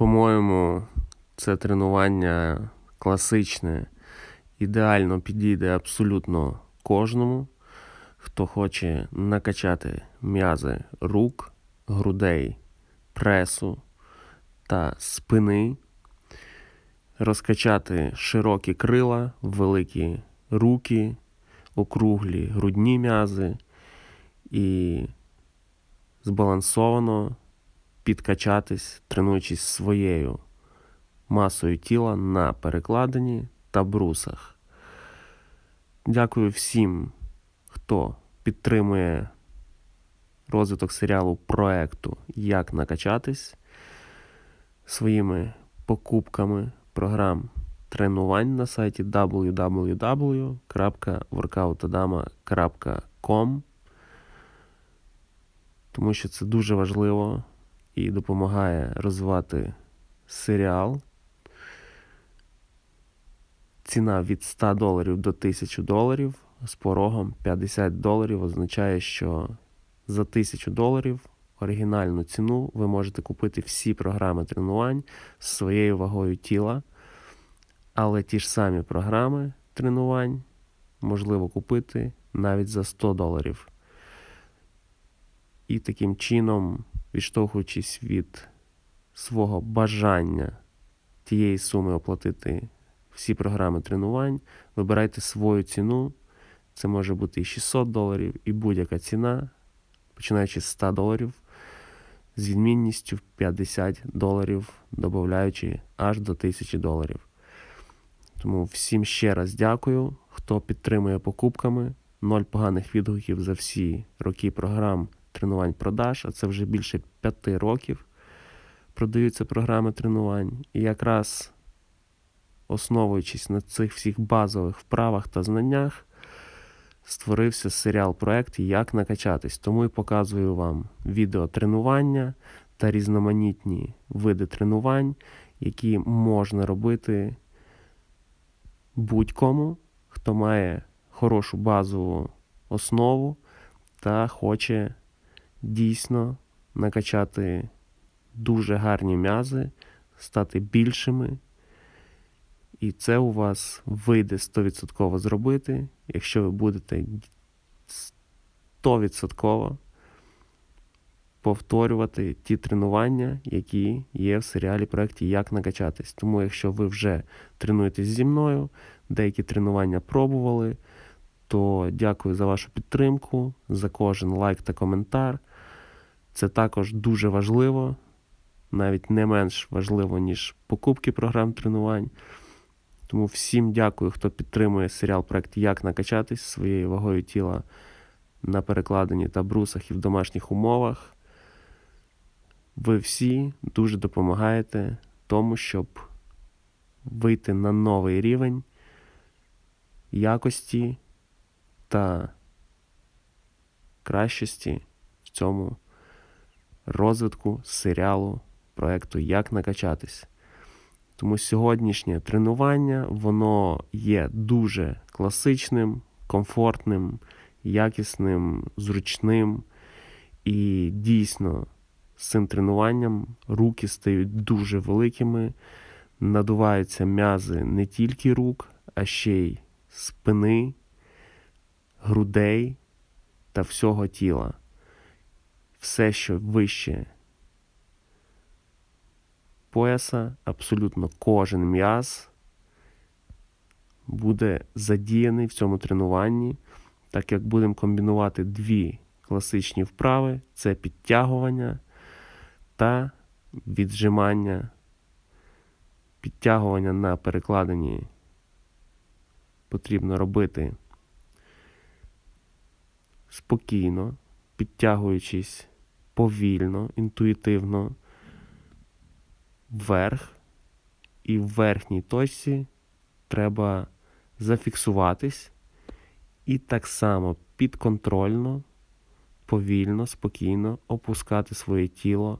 По-моєму, це тренування класичне, ідеально підійде абсолютно кожному, хто хоче накачати м'язи рук, грудей, пресу та спини, розкачати широкі крила, великі руки, округлі грудні м'язи і збалансовано підкачатись, тренуючись своєю масою тіла на перекладині та брусах. Дякую всім, хто підтримує розвиток серіалу проекту Як накачатись своїми покупками програм тренувань на сайті www.workoutadama.com тому що це дуже важливо і допомагає розвивати серіал. Ціна від 100 доларів до 1000 доларів з порогом 50 доларів означає, що за 1000 доларів оригінальну ціну ви можете купити всі програми тренувань з своєю вагою тіла, але ті ж самі програми тренувань можливо купити навіть за 100 доларів. І таким чином, відштовхуючись від свого бажання тієї суми оплатити всі програми тренувань, вибирайте свою ціну. Це може бути і 600 доларів, і будь-яка ціна, починаючи з 100 доларів, з відмінністю в 50 доларів, додаючи аж до 1000 доларів. Тому всім ще раз дякую, хто підтримує покупками. Ноль поганих відгуків за всі роки програм тренувань продаж, а це вже більше п'яти років продаються програми тренувань. І якраз основуючись на цих всіх базових вправах та знаннях, створився серіал проект Як накачатись. Тому і показую вам відео тренування та різноманітні види тренувань, які можна робити будь-кому, хто має хорошу базову основу та хоче дійсно накачати дуже гарні м'язи, стати більшими. І це у вас вийде 100% зробити, якщо ви будете 100% повторювати ті тренування, які є в серіалі проєкті Як накачатись. Тому, якщо ви вже тренуєтесь зі мною, деякі тренування пробували, то дякую за вашу підтримку, за кожен лайк та коментар. Це також дуже важливо, навіть не менш важливо, ніж покупки програм тренувань. Тому всім дякую, хто підтримує серіал проект Як накачатись своєю вагою тіла на перекладині та брусах і в домашніх умовах. Ви всі дуже допомагаєте тому, щоб вийти на новий рівень якості та кращості в цьому розвитку серіалу проекту Як накачатись. Тому сьогоднішнє тренування воно є дуже класичним, комфортним, якісним, зручним. І дійсно з цим тренуванням руки стають дуже великими, надуваються м'язи не тільки рук, а ще й спини, грудей та всього тіла. Все, що вище пояса, абсолютно кожен м'яз буде задіяний в цьому тренуванні, так як будемо комбінувати дві класичні вправи: це підтягування та віджимання, підтягування на перекладині потрібно робити спокійно, підтягуючись повільно, інтуїтивно вверх, і в верхній точці треба зафіксуватись і так само підконтрольно, повільно, спокійно опускати своє тіло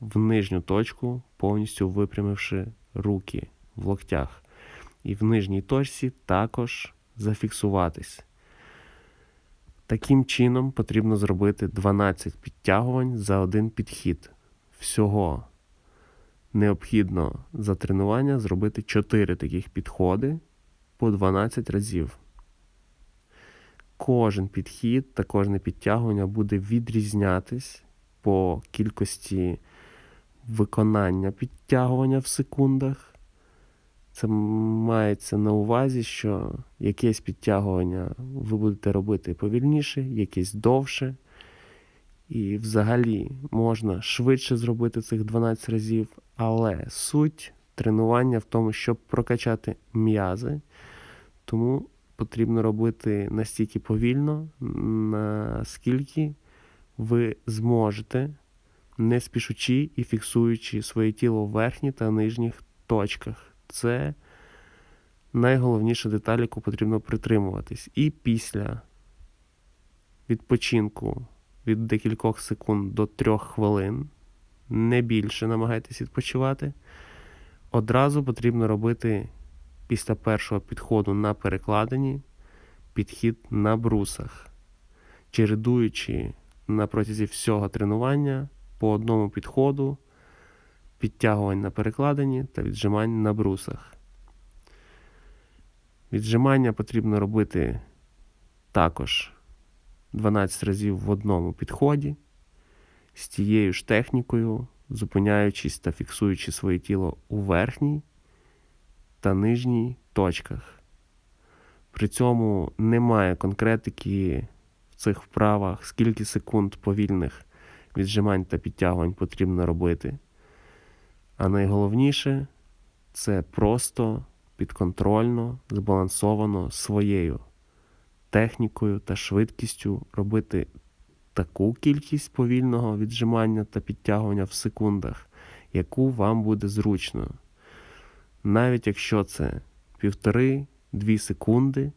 в нижню точку, повністю випрямивши руки в локтях. І в нижній точці також зафіксуватись. Таким чином потрібно зробити 12 підтягувань за один підхід. Всього необхідно за тренування зробити 4 таких підходи по 12 разів. Кожен підхід та кожне підтягування буде відрізнятись по кількості виконання підтягування в секундах. Це мається на увазі, що якесь підтягування ви будете робити повільніше, якесь довше. І взагалі можна швидше зробити цих 12 разів, але суть тренування в тому, щоб прокачати м'язи. Тому потрібно робити настільки повільно, наскільки ви зможете, не спішучи і фіксуючи своє тіло в верхніх та нижніх точках. Це найголовніша деталь, яку потрібно притримуватись. І після відпочинку від декількох секунд до трьох хвилин, не більше намагайтесь відпочивати. Одразу потрібно робити після першого підходу на перекладині підхід на брусах, чередуючи на протязі всього тренування по одному підходу, підтягувань на перекладині та віджимань на брусах. Віджимання потрібно робити також 12 разів в одному підході з тією ж технікою, зупиняючись та фіксуючи своє тіло у верхній та нижній точках. При цьому немає конкретики в цих вправах, скільки секунд повільних віджимань та підтягувань потрібно робити. А найголовніше це просто підконтрольно, збалансовано своєю технікою та швидкістю робити таку кількість повільного віджимання та підтягування в секундах, яку вам буде зручно. Навіть якщо це півтори-дві секунди,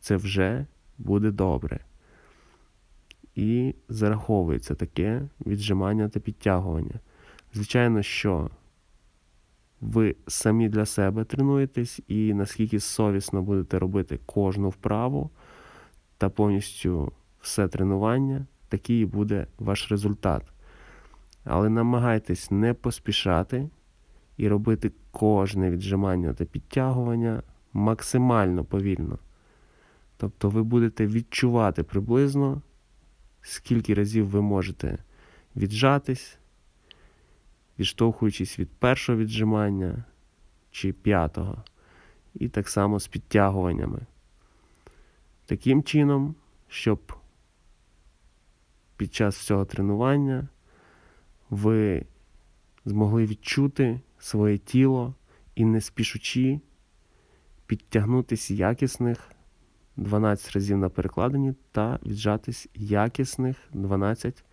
це вже буде добре. І зараховується таке віджимання та підтягування. Звичайно, що ви самі для себе тренуєтесь і наскільки совісно будете робити кожну вправу та повністю все тренування, такий буде ваш результат. Але намагайтесь не поспішати і робити кожне віджимання та підтягування максимально повільно. Тобто ви будете відчувати приблизно, скільки разів ви можете віджатись, відштовхуючись від першого віджимання чи п'ятого. І так само з підтягуваннями. Таким чином, щоб під час всього тренування ви змогли відчути своє тіло і не спішучи підтягнутися якісних 12 разів на перекладині та віджатись якісних 12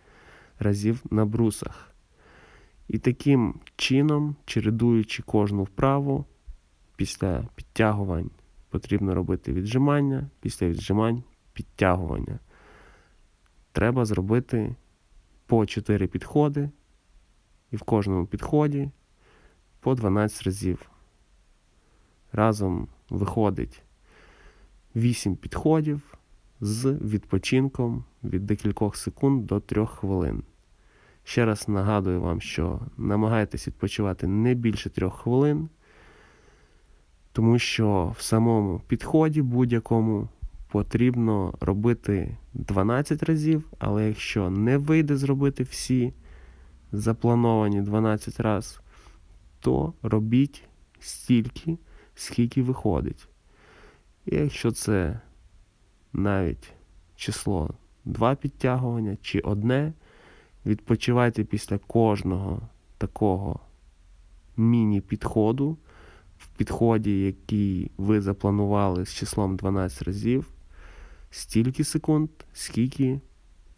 разів на брусах. І таким чином, чередуючи кожну вправу, після підтягувань потрібно робити віджимання, після віджимань підтягування. Треба зробити по 4 підходи, і в кожному підході по 12 разів. Разом виходить 8 підходів з відпочинком від декількох секунд до 3 хвилин. Ще раз нагадую вам, що намагайтесь відпочивати не більше 3 хвилин, тому що в самому підході будь-якому потрібно робити 12 разів, але якщо не вийде зробити всі заплановані 12 разів, то робіть стільки, скільки виходить. І якщо це навіть число 2 підтягування чи одне, відпочивайте після кожного такого міні-підходу, в підході, який ви запланували з числом 12 разів, стільки секунд, скільки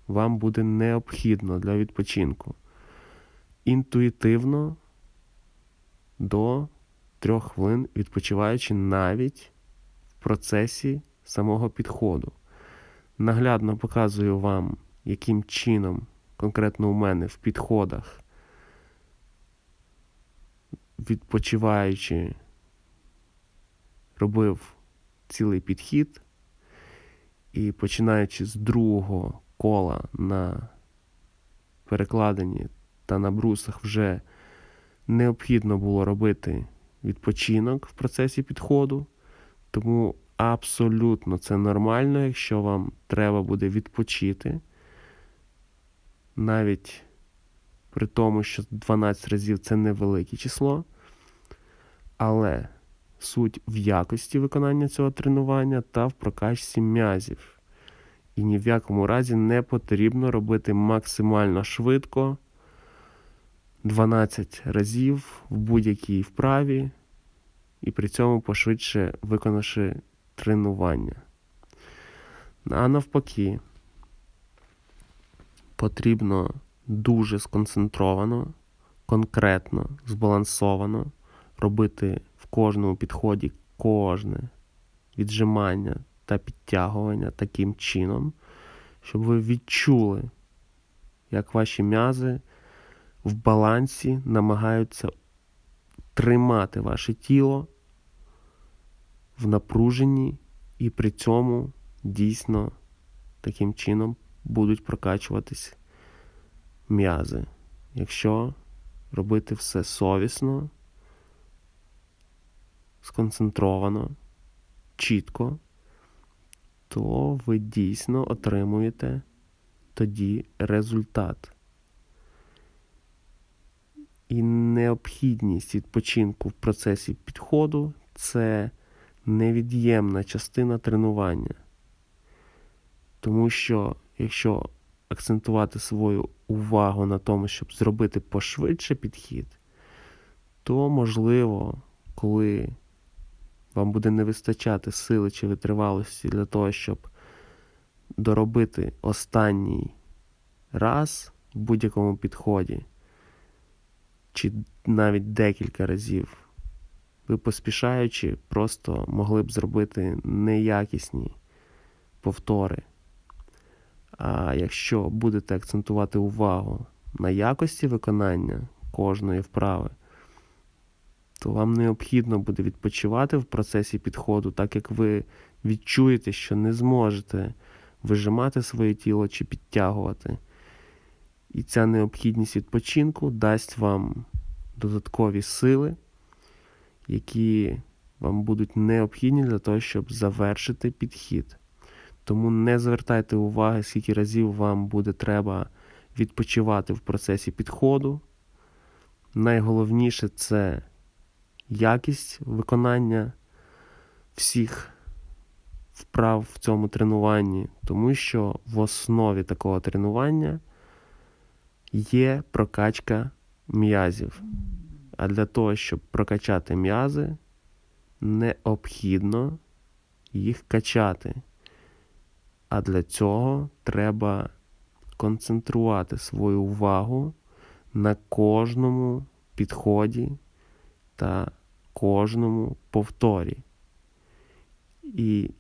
вам буде необхідно для відпочинку. Інтуїтивно до 3 хвилин відпочиваючи навіть в процесі самого підходу. Наглядно показую вам, яким чином, конкретно у мене в підходах, відпочиваючи, робив цілий підхід. І починаючи з другого кола на перекладенні та на брусах вже необхідно було робити відпочинок в процесі підходу, тому абсолютно це нормально, якщо вам треба буде відпочити. Навіть при тому, що 12 разів це невелике число. Але суть в якості виконання цього тренування та в прокачці м'язів. І ні в якому разі не потрібно робити максимально швидко 12 разів в будь-якій вправі, і при цьому пошвидше виконавши тренування. А навпаки, потрібно дуже сконцентровано, конкретно, збалансовано робити в кожному підході кожне віджимання та підтягування таким чином, щоб ви відчули, як ваші м'язи в балансі намагаються тримати ваше тіло в напруженні і при цьому дійсно таким чином будуть прокачуватись м'язи. Якщо робити все совісно, сконцентровано, чітко, то ви дійсно отримуєте тоді результат. І необхідність відпочинку в процесі підходу це невід'ємна частина тренування. Тому що, якщо акцентувати свою увагу на тому, щоб зробити пошвидше підхід, то можливо, коли вам буде не вистачати сили чи витривалості для того, щоб доробити останній раз в будь-якому підході, чи навіть декілька разів, ви поспішаючи, просто могли б зробити неякісні повтори. А якщо будете акцентувати увагу на якості виконання кожної вправи, то вам необхідно буде відпочивати в процесі підходу, так як ви відчуєте, що не зможете вижимати своє тіло чи підтягувати. І ця необхідність відпочинку дасть вам додаткові сили, які вам будуть необхідні для того, щоб завершити підхід. Тому не звертайте уваги, скільки разів вам буде треба відпочивати в процесі підходу. Найголовніше це якість виконання всіх вправ в цьому тренуванні, тому що в основі такого тренування є прокачка м'язів. А для того, щоб прокачати м'язи, необхідно їх качати. А для цього треба концентрувати свою увагу на кожному підході та кожному повторі. І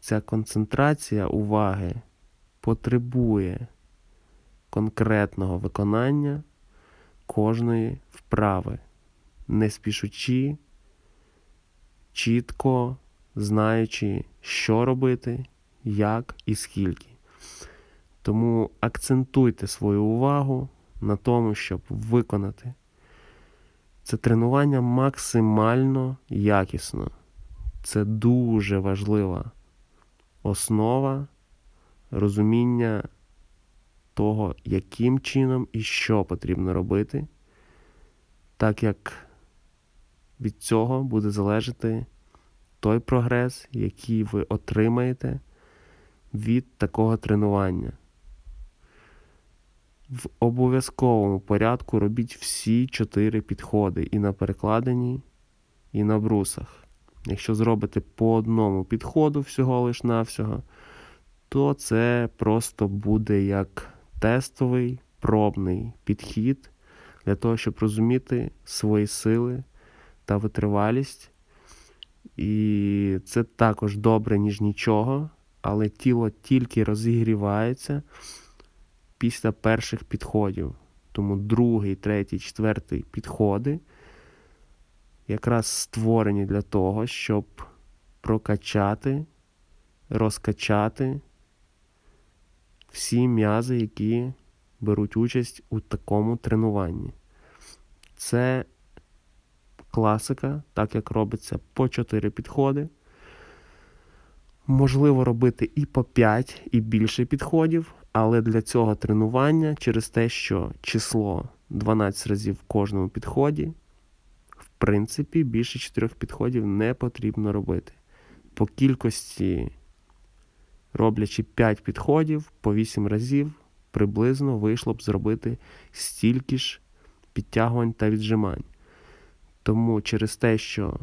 ця концентрація уваги потребує конкретного виконання кожної вправи, не спішучи, чітко знаючи, що робити, як і скільки. Тому акцентуйте свою увагу на тому, щоб виконати це тренування максимально якісно. Це дуже важлива основа розуміння того, яким чином і що потрібно робити, так як від цього буде залежати той прогрес, який ви отримаєте від такого тренування. В обов'язковому порядку робіть всі чотири підходи і на перекладині, і на брусах. Якщо зробите по одному підходу всього лиш навсього, то це просто буде як тестовий пробний підхід для того, щоб розуміти свої сили та витривалість. І це також добре, ніж нічого, але тіло тільки розігрівається після перших підходів. Тому другий, третій, четвертий підходи якраз створені для того, щоб прокачати, розкачати всі м'язи, які беруть участь у такому тренуванні. Це класика, так як робиться по 4 підходи. Можливо робити і по 5, і більше підходів, але для цього тренування через те, що число 12 разів в кожному підході, в принципі, більше 4 підходів не потрібно робити. По кількості, роблячи 5 підходів по 8 разів, приблизно вийшло б зробити стільки ж підтягувань та віджимань. Тому через те, що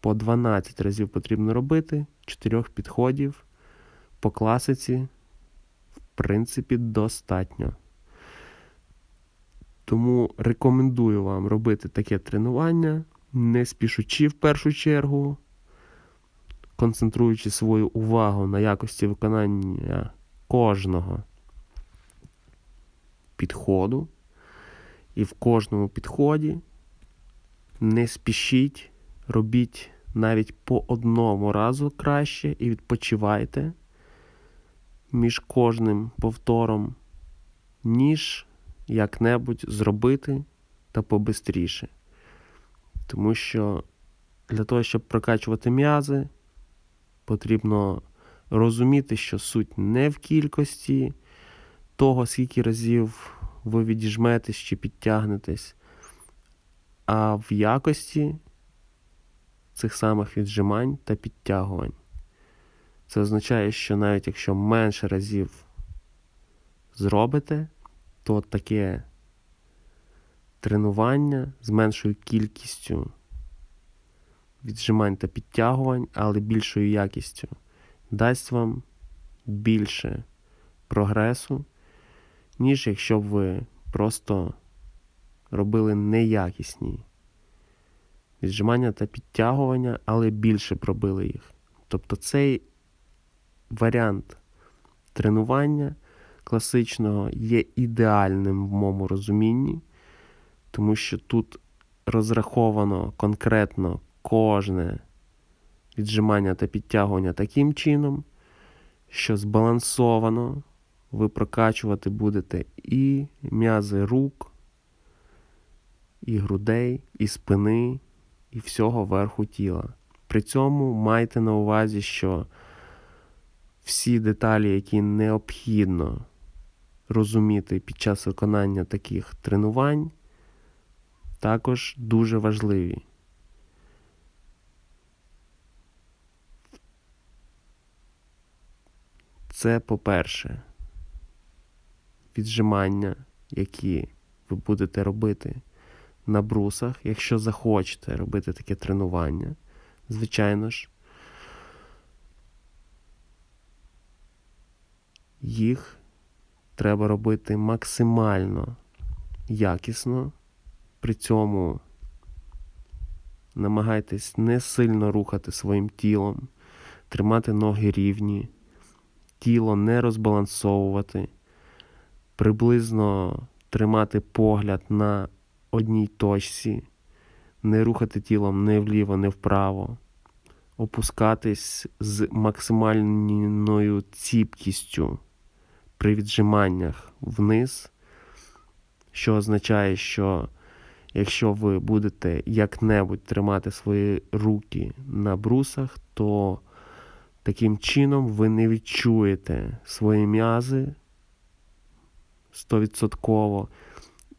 по 12 разів потрібно робити, 4 підходів по класиці, в принципі, достатньо. Тому рекомендую вам робити таке тренування, не спішучи в першу чергу, концентруючи свою увагу на якості виконання кожного підходу. І в кожному підході не спішіть, робіть навіть по одному разу краще і відпочивайте між кожним повтором, ніж як-небудь зробити та побистріше. Тому що для того, щоб прокачувати м'язи, потрібно розуміти, що суть не в кількості того, скільки разів ви відіжметесь чи підтягнетесь, а в якості цих самих віджимань та підтягувань. Це означає, що навіть якщо менше разів зробите, то таке тренування з меншою кількістю віджимань та підтягувань, але більшою якістю, дасть вам більше прогресу, ніж якщо б ви просто робили неякісні віджимання та підтягування, але більше пробили їх. Тобто цей варіант тренування класичного є ідеальним в моєму розумінні, тому що тут розраховано конкретно кожне віджимання та підтягування таким чином, що збалансовано ви прокачувати будете і м'язи рук, і грудей, і спини, і всього верху тіла. При цьому майте на увазі, що всі деталі, які необхідно розуміти під час виконання таких тренувань, також дуже важливі. Це по-перше, віджимання, які ви будете робити на брусах, якщо захочете робити таке тренування, звичайно ж, їх треба робити максимально якісно, при цьому намагайтесь не сильно рухати своїм тілом, тримати ноги рівні, тіло не розбалансовувати, приблизно тримати погляд на одній точці, не рухати тілом не вліво, не вправо, опускатись з максимальною ціпкістю при віджиманнях вниз, що означає, що якщо ви будете як-небудь тримати свої руки на брусах, то таким чином ви не відчуєте свої м'язи 100%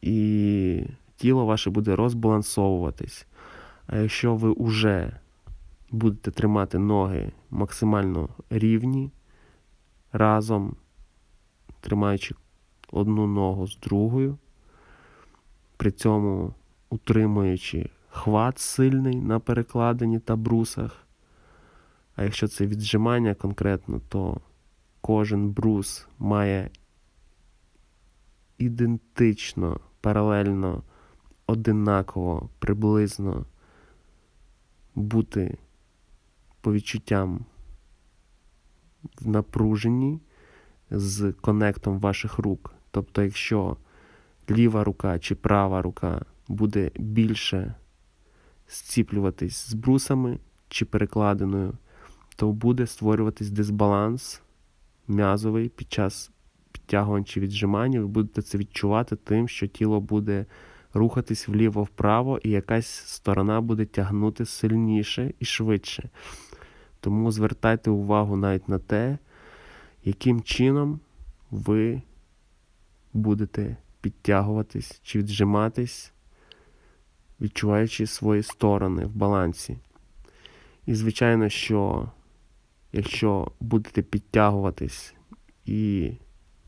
і тіло ваше буде розбалансовуватись. А якщо ви вже будете тримати ноги максимально рівні, разом тримаючи одну ногу з другою, при цьому утримуючи хват сильний на перекладині та брусах. А якщо це віджимання конкретно, то кожен брус має ідентично, паралельно, одинаково, приблизно бути по відчуттям в напруженні з конектом ваших рук. Тобто, якщо ліва рука чи права рука буде більше зціплюватись з брусами чи перекладиною, то буде створюватись дисбаланс м'язовий під час підтягувань чи віджимань. Ви будете це відчувати тим, що тіло буде рухатись вліво-вправо, і якась сторона буде тягнути сильніше і швидше. Тому звертайте увагу навіть на те, яким чином ви будете підтягуватись чи віджиматись, відчуваючи свої сторони в балансі. І, звичайно, що якщо будете підтягуватись і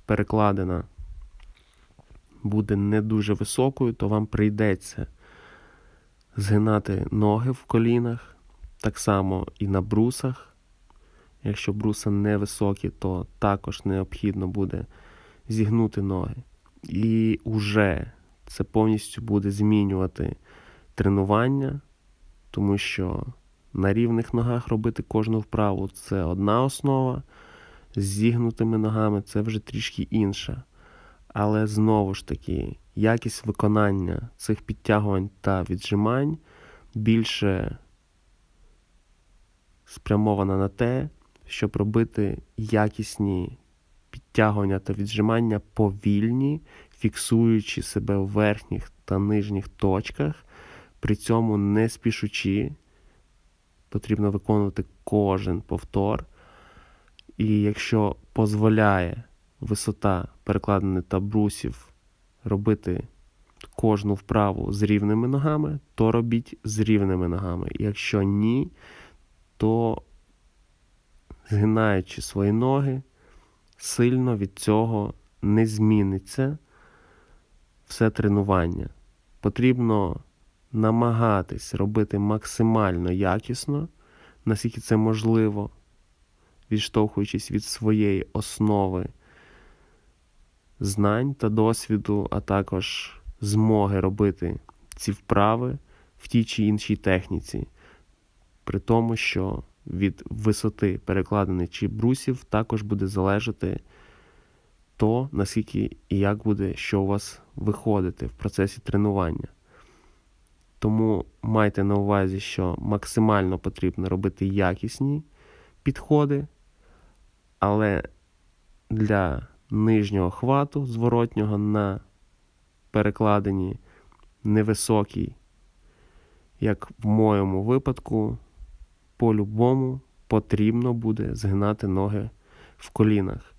перекладина буде не дуже високою, то вам прийдеться згинати ноги в колінах, так само і на брусах. Якщо бруса невисокі, то також необхідно буде зігнути ноги. І уже це повністю буде змінювати тренування, тому що на рівних ногах робити кожну вправу це одна основа, з зігнутими ногами це вже трішки інша. Але знову ж таки, якість виконання цих підтягувань та віджимань більше спрямована на те, щоб робити якісні підтягування та віджимання повільні, фіксуючи себе в верхніх та нижніх точках, при цьому не спішучи. Потрібно виконувати кожен повтор. І якщо дозволяє висота перекладини та брусів робити кожну вправу з рівними ногами, то робіть з рівними ногами. Якщо ні, то згинаючи свої ноги, сильно від цього не зміниться все тренування. Потрібно намагатись робити максимально якісно, наскільки це можливо, відштовхуючись від своєї основи знань та досвіду, а також змоги робити ці вправи в тій чи іншій техніці, при тому, що від висоти перекладини чи брусів також буде залежати то, наскільки і як буде, що у вас виходити в процесі тренування. Тому майте на увазі, що максимально потрібно робити якісні підходи, але для нижнього хвату зворотнього на перекладині невисокий, як в моєму випадку, по-любому потрібно буде згинати ноги в колінах.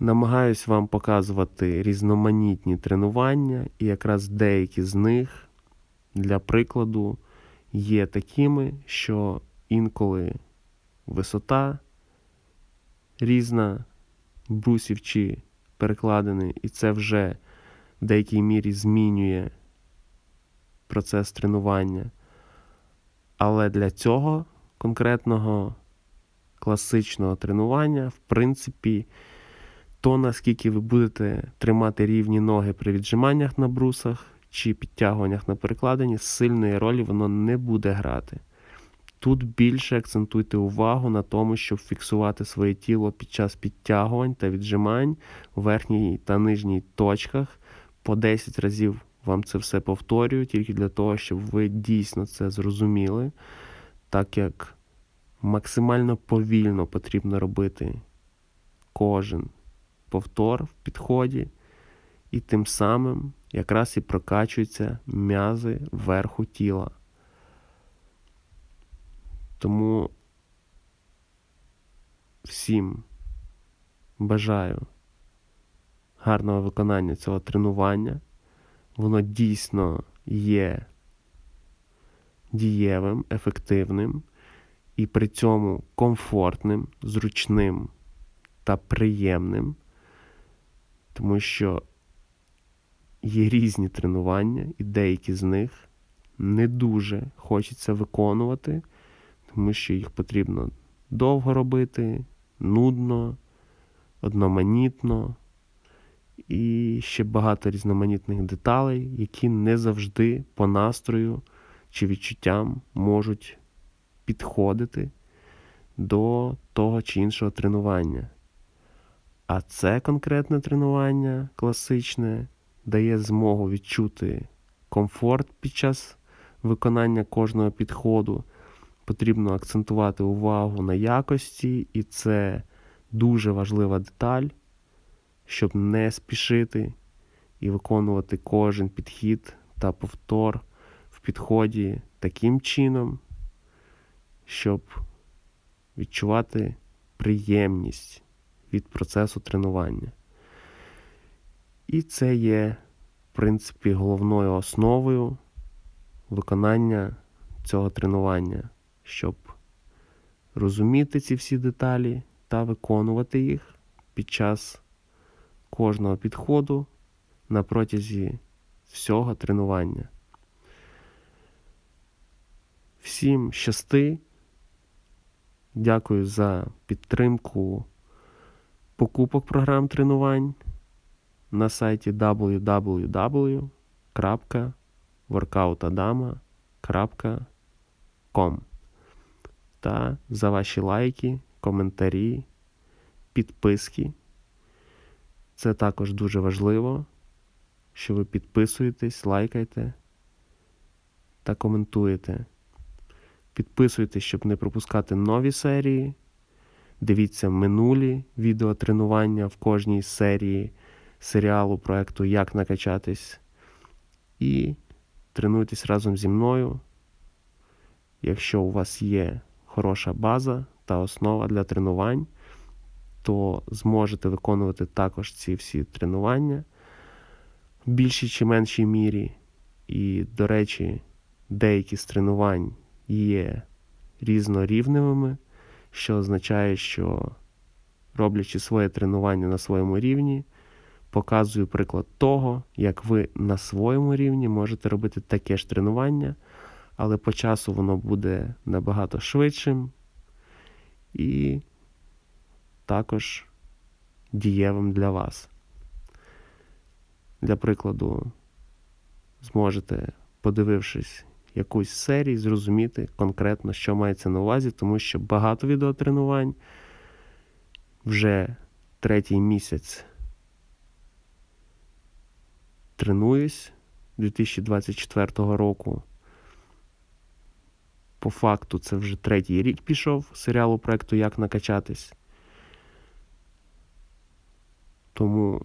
Намагаюсь вам показувати різноманітні тренування, і якраз деякі з них, для прикладу, є такими, що інколи висота різна брусів чи перекладини, і це вже в деякій мірі змінює процес тренування. Але для цього конкретного класичного тренування, в принципі, то наскільки ви будете тримати рівні ноги при віджиманнях на брусах чи підтягуваннях на перекладині, сильної ролі воно не буде грати. Тут більше акцентуйте увагу на тому, щоб фіксувати своє тіло під час підтягувань та віджимань у верхній та нижній точках. По 10 разів вам це все повторюю, тільки для того, щоб ви дійсно це зрозуміли, так як максимально повільно потрібно робити кожен повтор в підході, і тим самим якраз і прокачуються м'язи верху тіла. Тому всім бажаю гарного виконання цього тренування. Воно дійсно є дієвим, ефективним і при цьому комфортним, зручним та приємним, тому що є різні тренування, і деякі з них не дуже хочеться виконувати тому що їх потрібно довго робити, нудно, одноманітно і ще багато різноманітних деталей, які не завжди по настрою чи відчуттям можуть підходити до того чи іншого тренування. А це конкретне тренування класичне дає змогу відчути комфорт під час виконання кожного підходу потрібно акцентувати увагу на якості, і це дуже важлива деталь, щоб не спішити і виконувати кожен підхід та повтор в підході таким чином, щоб відчувати приємність від процесу тренування. І це є, в принципі, головною основою виконання цього тренування, щоб розуміти ці всі деталі та виконувати їх під час кожного підходу на протязі всього тренування. Всім щасти. Дякую за підтримку покупок програм тренувань на сайті www.workoutadama.com та за ваші лайки, коментарі, підписки. Це також дуже важливо, що ви підписуєтесь, лайкайте та коментуєте. Підписуйтесь, щоб не пропускати нові серії. Дивіться минулі відеотренування в кожній серії серіалу проекту Як накачатись. І тренуйтесь разом зі мною. Якщо у вас є хороша база та основа для тренувань, то зможете виконувати також ці всі тренування в більшій чи меншій мірі. І, до речі, деякі з тренувань є різнорівневими, що означає, що роблячи своє тренування на своєму рівні, показую приклад того, як ви на своєму рівні можете робити таке ж тренування, але по часу воно буде набагато швидшим і також дієвим для вас. Для прикладу, зможете, подивившись якусь серію, зрозуміти конкретно, що мається на увазі, тому що багато відеотренувань вже третій місяць тренуюсь 2024 року. По факту, це вже третій рік пішов серіалу проекту Як накачатись. Тому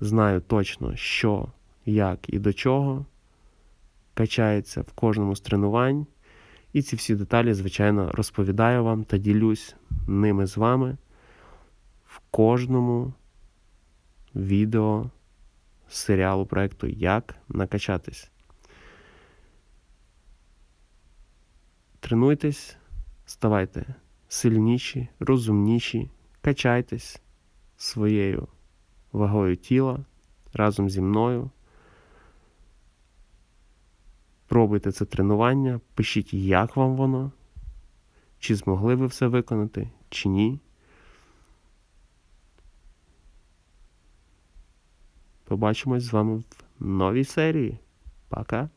знаю точно, що, як і до чого качається в кожному з тренувань. І ці всі деталі, звичайно, розповідаю вам та ділюсь ними з вами в кожному відео серіалу проекту Як накачатись. Тренуйтесь, ставайте сильніші, розумніші, качайтесь своєю вагою тіла разом зі мною. Пробуйте це тренування, пишіть, як вам воно, чи змогли ви все виконати, чи ні. Побачимось з вами в новій серії. Пока!